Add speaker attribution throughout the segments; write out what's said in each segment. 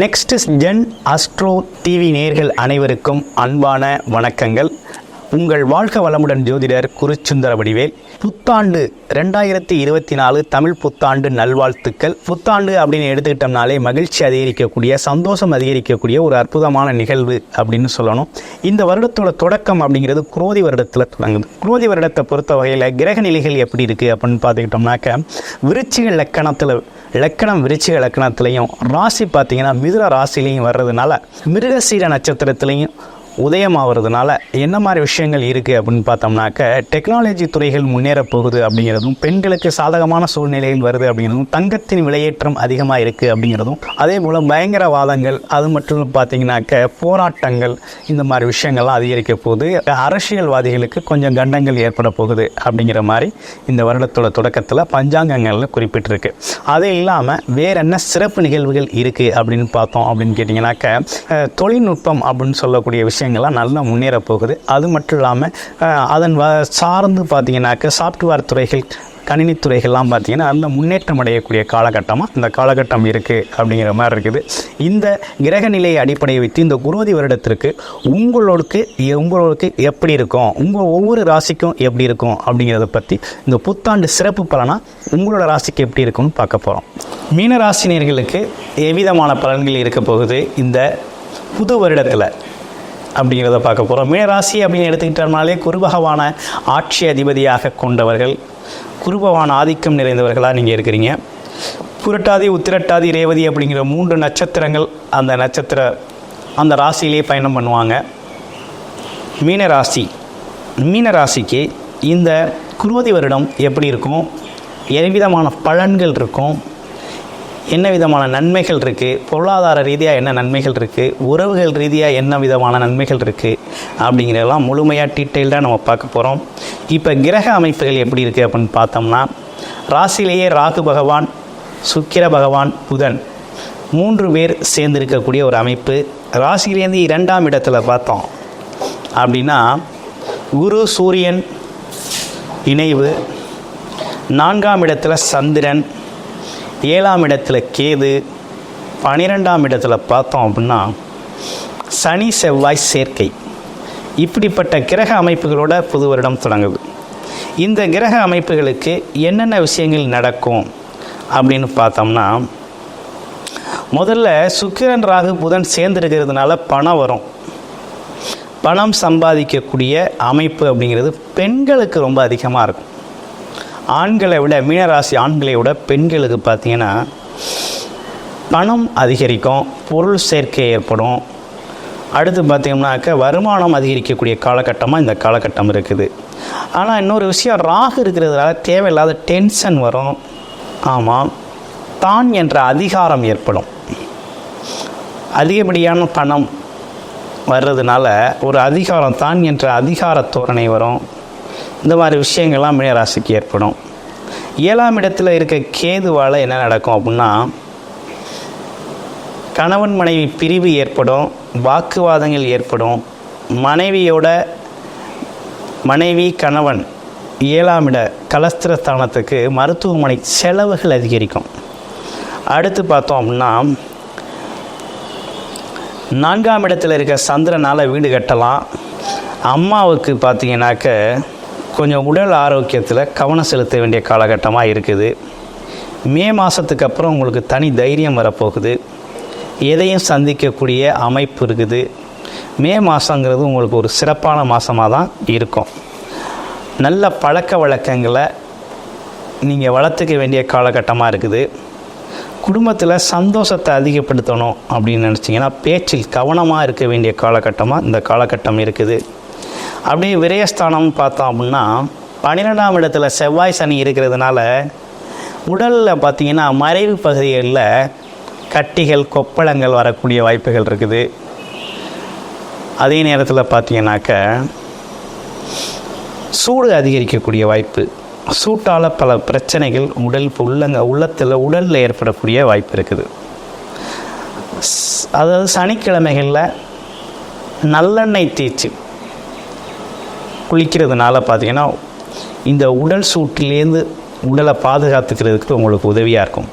Speaker 1: Next gen astro TV நேர்கள் அனைவருக்கும் அன்பான வணக்கங்கள். உங்கள் வாழ்க வளமுடன் ஜோதிடர் குருச்சுந்தர வடிவேல் புத்தாண்டு ரெண்டாயிரத்தி இருபத்தி நாலு தமிழ் புத்தாண்டு நல்வாழ்த்துக்கள். புத்தாண்டு அப்படின்னு எடுத்துக்கிட்டோம்னாலே மகிழ்ச்சி அதிகரிக்கக்கூடிய சந்தோஷம் அதிகரிக்கக்கூடிய ஒரு அற்புதமான நிகழ்வு அப்படின்னு சொல்லணும். இந்த வருடத்தோட தொடக்கம் அப்படிங்கிறது குரோதி வருடத்தில் தொடங்குது. குரோதி வருடத்தை பொறுத்த வகையில் கிரக நிலைகள் எப்படி இருக்குது அப்படின்னு பார்த்துக்கிட்டோம்னாக்க விருச்சிக லக்கணத்தில் லக்கணம் விருச்சிக லக்கணத்துலையும் ராசி பார்த்தீங்கன்னா மிதுர ராசிலையும் வர்றதுனால மிருகசீர நட்சத்திரத்துலேயும் உதயமாகிறதுனால என்ன மாதிரி விஷயங்கள் இருக்குது அப்படின்னு பார்த்தோம்னாக்க டெக்னாலஜி துறைகள் முன்னேற போகுது அப்படிங்கிறதும் பெண்களுக்கு சாதகமான சூழ்நிலையில் வருது அப்படிங்கிறதும் தங்கத்தின் விலையேற்றம் அதிகமாக இருக்குது அப்படிங்கிறதும் அதே போல் பயங்கரவாதங்கள் அது மட்டும் பார்த்தீங்கன்னாக்க போராட்டங்கள் இந்த மாதிரி விஷயங்கள்லாம் அதிகரிக்க போகுது. அரசியல்வாதிகளுக்கு கொஞ்சம் கண்டங்கள் ஏற்பட போகுது அப்படிங்கிற மாதிரி இந்த வருடத்தோட தொடக்கத்தில் பஞ்சாங்கங்களில் குறிப்பிட்டிருக்கு. அது இல்லாமல் வேற என்ன சிறப்பு நிகழ்வுகள் இருக்குது அப்படின்னு பார்த்தோம் அப்படின்னு கேட்டிங்கனாக்க தொழில்நுட்பம் அப்படின்னு சொல்லக்கூடிய விஷயம் விஷயங்கள்லாம் நல்லா முன்னேற போகுது. அது மட்டும் இல்லாமல் அதன் வ சார்ந்து பார்த்தீங்கன்னாக்க சாஃப்ட்வேர் துறைகள் கணினி துறைகள்லாம் பார்த்தீங்கன்னா நல்ல முன்னேற்றம் அடையக்கூடிய காலகட்டமாக இந்த காலகட்டம் இருக்குது அப்படிங்கிற மாதிரி இருக்குது. இந்த கிரக நிலையை அடிப்படையை வைத்து இந்த குரோதி வருடத்திற்கு உங்களுக்கு உங்களுக்கு எப்படி இருக்கும்? உங்கள் ஒவ்வொரு ராசிக்கும் எப்படி இருக்கும்? அப்படிங்கிறத பற்றி இந்த புத்தாண்டு சிறப்பு பலனாக உங்களோட ராசிக்கு எப்படி இருக்கும்னு பார்க்க போகிறோம் மீன ராசினியர்களுக்கு எவ்விதமான பலன்கள் இருக்க போகுது இந்த புது வருடத்தில்? அப்படிங்கிறத பார்க்க போகிறோம் மீனராசி அப்படின்னு எடுத்துக்கிட்டோம்னாலே குருபகவான ஆட்சி அதிபதியாக கொண்டவர்கள் குருபகவான் ஆதிக்கம் நிறைந்தவர்களாக நீங்கள் இருக்கிறீங்க. புரட்டாதி உத்திரட்டாதி ரேவதி அப்படிங்கிற மூன்று நட்சத்திரங்கள் அந்த நட்சத்திர அந்த ராசியிலே பயணம் பண்ணுவாங்க. மீனராசி மீனராசிக்கு இந்த குருவதி வருடம் எப்படி இருக்கும்? எவ்விதமான பலன்கள் இருக்கும்? என்ன விதமான நன்மைகள் இருக்குது பொருளாதார ரீதியாக என்ன நன்மைகள் இருக்குது உறவுகள் ரீதியாக என்ன விதமான நன்மைகள் இருக்குது அப்படிங்கிறதெல்லாம் முழுமையாக டீட்டெயில்டாக நம்ம பார்க்க போகிறோம் இப்போ கிரக அமைப்புகள் எப்படி இருக்குது அப்படின்னு பார்த்தோம்னா ராசியிலேயே ராகு பகவான் சுக்கிர பகவான் புதன் மூன்று பேர் சேர்ந்திருக்கக்கூடிய ஒரு அமைப்பு. ராசியிலேருந்து இரண்டாம் இடத்துல பார்த்தோம் அப்படின்னா குரு சூரியன் இணைவு நான்காம் இடத்துல சந்திரன் ஏழாம் இடத்துல கேது பன்னிரெண்டாம் இடத்துல பார்த்தோம் அப்படின்னா சனி செவ்வாய் சேர்க்கை. இப்படிப்பட்ட கிரக அமைப்புகளோட புது வருடம் தொடங்குது. இந்த கிரக அமைப்புகளுக்கு என்னென்ன விஷயங்கள் நடக்கும் அப்படின்னு பார்த்தோம்னா முதல்ல சுக்கிரன் ராகு புதன் சேர்ந்துருக்கிறதுனால பணம் வரும். பணம் சம்பாதிக்கக்கூடிய அமைப்பு அப்படிங்கிறது பெண்களுக்கு ரொம்ப அதிகமாக இருக்கும். ஆண்களை விட மீனராசி ஆண்களை விட பெண்களுக்கு பார்த்தீங்கன்னா பணம் அதிகரிக்கும் பொருள் சேர்க்கை ஏற்படும். அடுத்து பார்த்திங்கனாக்க வருமானம் அதிகரிக்கக்கூடிய காலகட்டமாக இந்த காலகட்டம் இருக்குது. ஆனால் இன்னொரு விஷயம் ராகு இருக்கிறதுனால தேவையில்லாத டென்ஷன் வரும். ஆமாம் தான் என்ற அதிகாரம் ஏற்படும். அதிகப்படியான பணம் வர்றதுனால ஒரு அதிகாரம் தான் என்ற அதிகார தோரணை வரும். இந்த மாதிரி விஷயங்கள்லாம் மீனராசிக்கு ஏற்படும். ஏழாம் இடத்துல இருக்க கேதுவால் என்ன நடக்கும் அப்படின்னா கணவன் மனைவி பிரிவு ஏற்படும் வாக்குவாதங்கள் ஏற்படும். மனைவியோட மனைவி கணவன் ஏழாம் இட கலஸ்திரஸ்தானத்துக்கு மருத்துவமனை செலவுகள் அதிகரிக்கும். அடுத்து பார்த்தோம் அப்படின்னா நான்காம் இடத்துல இருக்க சந்திரனால் வீடு கட்டலாம். அம்மாவுக்கு பார்த்தீங்கன்னாக்க கொஞ்சம் உடல் ஆரோக்கியத்தில் கவனம் செலுத்த வேண்டிய காலகட்டமாக இருக்குது. மே மாதத்துக்கு அப்புறம் உங்களுக்கு தனி தைரியம் வரப்போகுது. எதையும் சந்திக்கக்கூடிய அமைப்பு இருக்குது. மே மாதங்கிறது உங்களுக்கு ஒரு சிறப்பான மாதமாக தான் இருக்கும். நல்ல பழக்க வழக்கங்களை நீங்கள் வளர்த்துக்க வேண்டிய காலகட்டமாக இருக்குது. குடும்பத்தில் சந்தோஷத்தை அதிகப்படுத்தணும் அப்படின்னு நினச்சிங்கன்னா பேச்சில் கவனமாக இருக்க வேண்டிய காலகட்டமாக இந்த காலகட்டம் இருக்குது. அப்படியே விரயஸ்தானம் பார்த்தோம் அப்படின்னா பன்னிரெண்டாம் இடத்துல செவ்வாய் சனி இருக்கிறதுனால உடலில் பார்த்தீங்கன்னா மறைவு பகுதிகளில் கட்டிகள் கொப்பளங்கள் வரக்கூடிய வாய்ப்புகள் இருக்குது. அதே நேரத்தில் பார்த்தீங்கன்னாக்க சூடு அதிகரிக்கக்கூடிய வாய்ப்பு சூட்டால் பல பிரச்சனைகள் உடல் உள்ளங்க உள்ளத்தில் உடலில் ஏற்படக்கூடிய வாய்ப்பு இருக்குது. அதாவது சனிக்கிழமைகளில் நல்லெண்ணெய் தேய்ச்சி குளிக்கிறதுனால பார்த்தீங்கன்னா இந்த உடல் சூட்டிலேருந்து உடலை பாதுகாத்துக்கிறதுக்கு உங்களுக்கு உதவியாக இருக்கும்.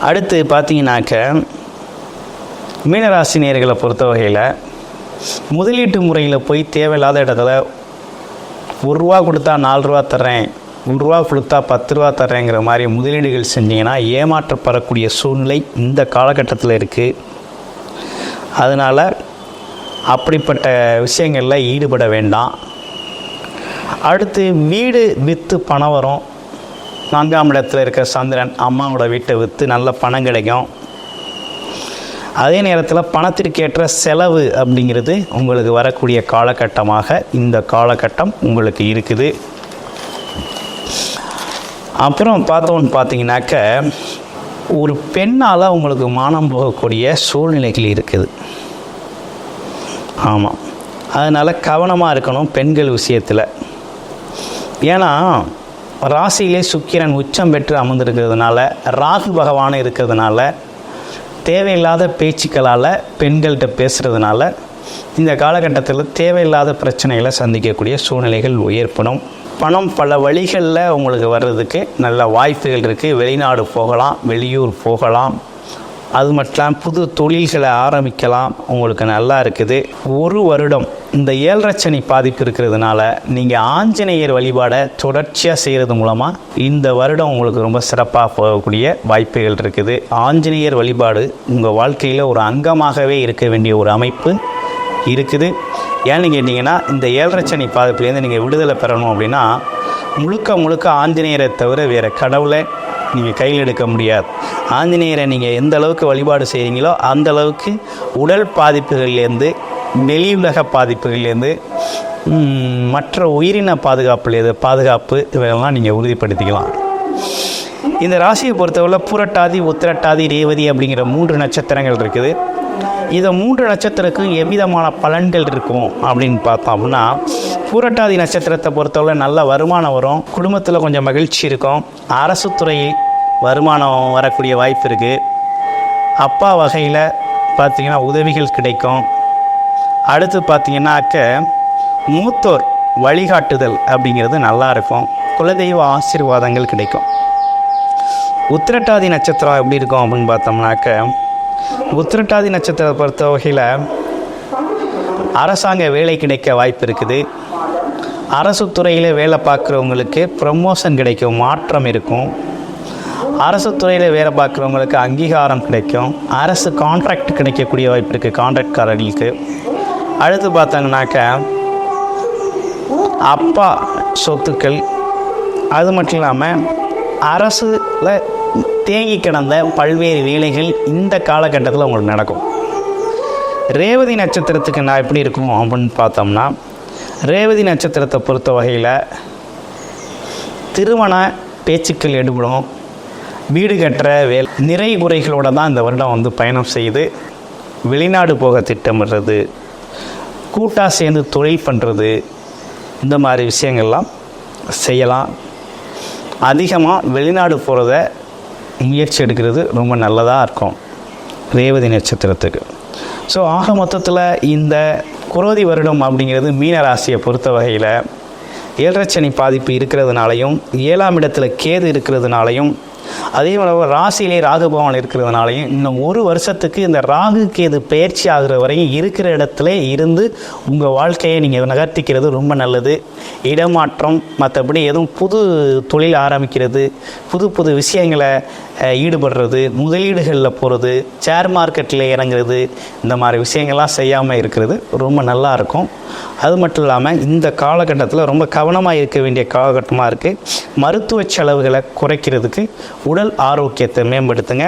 Speaker 1: அடுத்து பார்த்தீங்கன்னாக்க மீனராசினியர்களை பொறுத்த வகையில் முதலீட்டு முறையில் போய் தேவையில்லாத இடத்துல ஒரு ரூபா கொடுத்தா நாலு ரூபா தர்றேன் ஒரு ரூபா கொடுத்தா பத்து ரூபா தர்றேங்கிற மாதிரி முதலீடுகள் செஞ்சிங்கன்னா ஏமாற்றப்படக்கூடிய சூழ்நிலை இந்த காலகட்டத்தில் இருக்குது அதனால் அப்படிப்பட்ட விஷயங்களில் ஈடுபட வேண்டாம். அடுத்து வீடு விற்று பணம் வரும். நான்காம் இடத்தில் இருக்கிற சந்திரன் அம்மாவோட வீட்டை விற்று நல்ல பணம் கிடைக்கும். அதே நேரத்தில் பணத்திற்கேற்ற செலவு அப்படிங்கிறது உங்களுக்கு வரக்கூடிய காலகட்டமாக இந்த காலகட்டம் உங்களுக்கு இருக்குது. அப்புறம் பார்த்தோன்னு பார்த்தீங்கன்னாக்க ஒரு பெண்ணால் உங்களுக்கு மானம் போகக்கூடிய சூழ்நிலைகள் இருக்குது. ஆமாம் அதனால் கவனமாக இருக்கணும் பெண்கள் விஷயத்தில். ஏன்னா ராசியிலே சுக்கிரன் உச்சம் பெற்று அமர்ந்திருக்கிறதுனால ராகு பகவான் இருக்கிறதுனால தேவையில்லாத பேச்சுக்களால் பெண்கள்கிட்ட பேசுகிறதுனால இந்த காலகட்டத்தில் தேவையில்லாத பிரச்சனைகளை சந்திக்கக்கூடிய சூழ்நிலைகள் ஏற்படும். பணம் பல வழிகளில் உங்களுக்கு வர்றதுக்கு நல்ல வாய்ப்புகள் இருக்குது வெளிநாடு போகலாம் வெளியூர் போகலாம். அது மட்டும் இல்லாமல் புது தொழில்களை ஆரம்பிக்கலாம். உங்களுக்கு நல்லா இருக்குது. ஒரு வருடம் இந்த ஏழரச்சனி பாதிப்பு இருக்கிறதுனால நீங்கள் ஆஞ்சநேயர் வழிபாடை தொடர்ச்சியாக செய்கிறது மூலமாக இந்த வருடம் உங்களுக்கு ரொம்ப சிறப்பாக போகக்கூடிய வாய்ப்புகள் இருக்குது. ஆஞ்சநேயர் வழிபாடு உங்கள் வாழ்க்கையில் ஒரு அங்கமாகவே இருக்க வேண்டிய ஒரு அமைப்பு இருக்குது. ஏன்னு கேட்டிங்கன்னா இந்த ஏழரச்சனி பாதிப்புலேருந்து நீங்கள் விடுதலை பெறணும் அப்படின்னா முழுக்க முழுக்க ஆஞ்சநேயரை தவிர வேறு கடவுளை நீங்கள் கையில் எடுக்க முடியாது. ஆஞ்சநேயரை நீங்கள் எந்த அளவுக்கு வழிபாடு செய்கிறீங்களோ அந்த அளவுக்கு உடல் பாதிப்புகள்லேருந்து வெளியுலக பாதிப்புகள்லேருந்து மற்ற உயிரின பாதுகாப்புலேருந்து பாதுகாப்பு இவையெல்லாம் நீங்கள் உறுதிப்படுத்திக்கலாம். இந்த ராசியை பொறுத்தவரை புரட்டாதி உத்திரட்டாதி ரேவதி அப்படிங்கிற மூன்று நட்சத்திரங்கள் இருக்குது. இதை மூன்று நட்சத்திரக்கும் எவ்விதமான பலன்கள் இருக்கும் அப்படின்னு பார்த்தோம் அப்படின்னா பூரட்டாதி நட்சத்திரத்தை பொறுத்தவரை நல்ல வருமானம் வரும். குடும்பத்தில் கொஞ்சம் மகிழ்ச்சி இருக்கும். அரசு துறை வருமானம் வரக்கூடிய வாய்ப்பு இருக்குது அப்பா வகையில் பார்த்திங்கன்னா உதவிகள் கிடைக்கும். அடுத்து பார்த்திங்கனாக்க மூத்தோர் வழிகாட்டுதல் அப்படிங்கிறது நல்லா இருக்கும். குலதெய்வ ஆசீர்வாதங்கள் கிடைக்கும். உத்திரட்டாதி நட்சத்திரம் எப்படி இருக்கும் அப்படின்னு பார்த்தோம்னாக்க உத்திரட்டாதி நட்சத்திரத்தை பொறுத்த வகையில் அரசாங்க வேலை கிடைக்க வாய்ப்பு இருக்குது. அரசு துறையில் வேலை பார்க்குறவங்களுக்கு ப்ரமோஷன் கிடைக்கும் மாற்றம் இருக்கும். அரசு துறையில் வேலை பார்க்குறவங்களுக்கு அங்கீகாரம் கிடைக்கும். அரசு கான்ட்ராக்ட் கிடைக்கக்கூடிய வாய்ப்பு இருக்குது கான்ட்ராக்ட்காரர்களுக்கு அடுத்து பார்த்தாங்கனாக்க அப்பா சொத்துக்கள். அது மட்டும் இல்லாமல் அரசில் தேங்கி கிடந்த பல்வேறு வேலைகள் இந்த காலகட்டத்தில் உங்களுக்கு நடக்கும். ரேவதி நட்சத்திரத்துக்கு நான் எப்படி இருக்கும் அப்படின்னு பார்த்தோம்னா ரேவதி நட்சத்திரத்தை பொறுத்த வகையில் திருமண பேச்சுக்கள் எடுபடும். வீடு கட்டுற வேல் நிறை குறைகளோட தான் இந்த வருடம் வந்து பயணம் செய்து வெளிநாடு போக திட்டமிடுறது கூட்டாக சேர்ந்து தொழில் பண்ணுறது இந்த மாதிரி விஷயங்கள்லாம் செய்யலாம். அதிகமாக வெளிநாடு போகிறத முயற்சி எடுக்கிறது ரொம்ப நல்லதாக இருக்கும். ரேவதி நட்சத்திரத்துக்கு. ஸோ ஆக மொத்தத்தில் இந்த குரோதி வருடம் அப்படிங்கிறது மீன ராசியை பொறுத்த வகையில் ஏழரச்சனி பாதிப்பு இருக்கிறதுனாலையும் ஏழாம் இடத்துல கேது இருக்கிறதுனாலையும் அதே போல ராசியிலே ராகு பகவான் இருக்கிறதுனாலையும் இன்னும் ஒரு வருஷத்துக்கு இந்த ராகு கேது பயிற்சி ஆகுற வரையும் இருக்கிற இடத்துல இருந்து உங்கள் வாழ்க்கையை நீங்கள் நகர்த்திக்கிறது ரொம்ப நல்லது. இடமாற்றம் மற்றபடி எதுவும் புது தொழில் ஆரம்பிக்கிறது புது புது விஷயங்களை ஈடுபடுறது முதலீடுகளில் போகிறது ஷேர் மார்க்கெட்டில் இறங்குறது இந்த மாதிரி விஷயங்கள்லாம் செய்யாமல் இருக்கிறது ரொம்ப நல்லா இருக்கும். அது மட்டும் இல்லாமல் இந்த காலகட்டத்தில் ரொம்ப கவனமாக இருக்க வேண்டிய காலகட்டமாக இருக்குது மருத்துவ செலவுகளை குறைக்கிறதுக்கு உடல் ஆரோக்கியத்தை மேம்படுத்துங்க.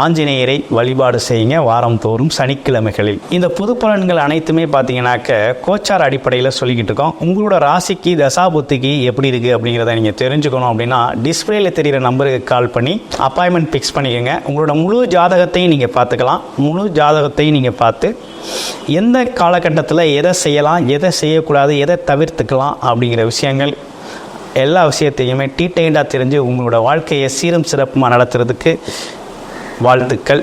Speaker 1: ஆஞ்சநேயரை வழிபாடு செய்யுங்க வாரந்தோறும் சனிக்கிழமைகளில். இந்த புது பலன்கள் அனைத்துமே பார்த்தீங்கன்னாக்க கோச்சார் அடிப்படையில் சொல்லிக்கிட்டு இருக்கோம். உங்களோட ராசிக்கு தசாபுத்திக்கு எப்படி இருக்குது அப்படிங்கிறத நீங்கள் தெரிஞ்சுக்கணும் அப்படின்னா டிஸ்பிளேல தெரிகிற நம்பருக்கு கால் பண்ணி அப்பாயின்மெண்ட் ஃபிக்ஸ் பண்ணிக்கோங்க. உங்களோட முழு ஜாதகத்தையும் நீங்கள் பார்த்துக்கலாம். முழு ஜாதகத்தையும் நீங்கள் பார்த்து எந்த காலகட்டத்தில் எதை செய்யலாம் எதை செய்யக்கூடாது எதை தவிர்த்துக்கலாம் அப்படிங்கிற விஷயங்கள் எல்லா விஷயத்தையுமே டீட்டெயில்டாக தெரிஞ்சு உங்களோட வாழ்க்கையை சீரும் சிறப்புமாக நடத்துறதுக்கு வாழ்த்துக்கள்.